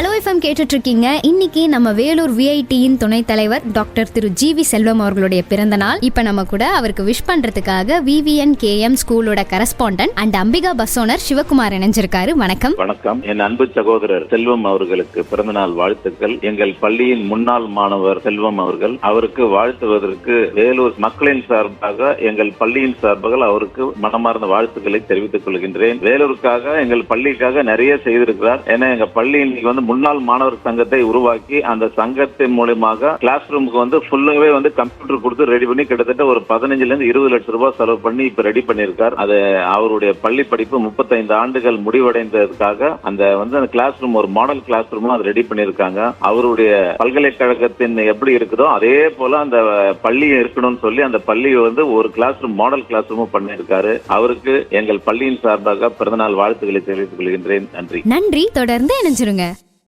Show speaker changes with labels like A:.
A: Hello FM கேட்டுட்ருக்கீங்க இன்னைக்கு நம்ம வேலூர் விஐடியின் துணைத் தலைவர் doctor Thiru G V Selvam அவர்களுடைய பிறந்த நாள். இப்போ நம்ம கூட அவருக்கு விஷ் பண்ணுறதுக்காக விவிஎன் கேஎம் ஸ்கூலோட correspondent and Ambika bus owner Sivakumar இணைஞ்சிருக்காரு. வணக்கம்.
B: வணக்கம். என் அன்பு சகோதரர் செல்வம் அவர்களுக்கு பிறந்தநாள் வாழ்த்துக்கள். எங்கள் பள்ளியின் முன்னாள் மாணவர் செல்வம் அவர்கள். அவருக்கு வாழ்த்துவதற்கு வேலூர் மக்களின் சார்பாக எங்கள் பள்ளியின் சார்பாக அவருக்கு மனமார்ந்த வாழ்த்துக்களை தெரிவித்துக் கொள்கின்றேன். வேலூருக்காக எங்கள் பள்ளிக்காக நிறைய செய்திருக்கிறார். ஏன்னா எங்க பள்ளி இன்னைக்கு வந்து முன்னாள் மாணவர் சங்கத்தை உருவாக்கி அந்த சங்கத்தின் மூலியமாக கிளாஸ் ரூமுக்கு வந்து ஃபுல்லாவே வந்து கம்ப்யூட்டர் கொடுத்து ரெடி பண்ணி கிட்டத்தட்ட ஒரு பதினஞ்சுல இருந்து இருபது லட்சம் ரூபாய் செலவு பண்ணி இப்ப ரெடி பண்ணியிருக்கார். அது அவருடைய பள்ளி படிப்பு முப்பத்தைந்து ஆண்டுகள் முடிவடைந்ததுக்காக அந்த வந்து அந்த கிளாஸ் ரூம் ஒரு மாடல் கிளாஸ் ரூம் அது ரெடி பண்ணியிருக்காங்க. அவருடைய பல்கலைக்கழகத்தின் எப்படி இருக்குதோ அதே போல அந்த பள்ளி இருக்கணும்னு சொல்லி அந்த பள்ளியை வந்து ஒரு கிளாஸ் ரூம் மாடல் கிளாஸ் ரூமும் பண்ணியிருக்காரு. அவருக்கு எங்கள் பள்ளியின் சார்பாக பிறந்தநாள் வாழ்த்துக்களை தெரிவித்துக் கொள்கின்றேன். நன்றி.
A: நன்றி. தொடர்ந்து இணைஞ்சிருங்க.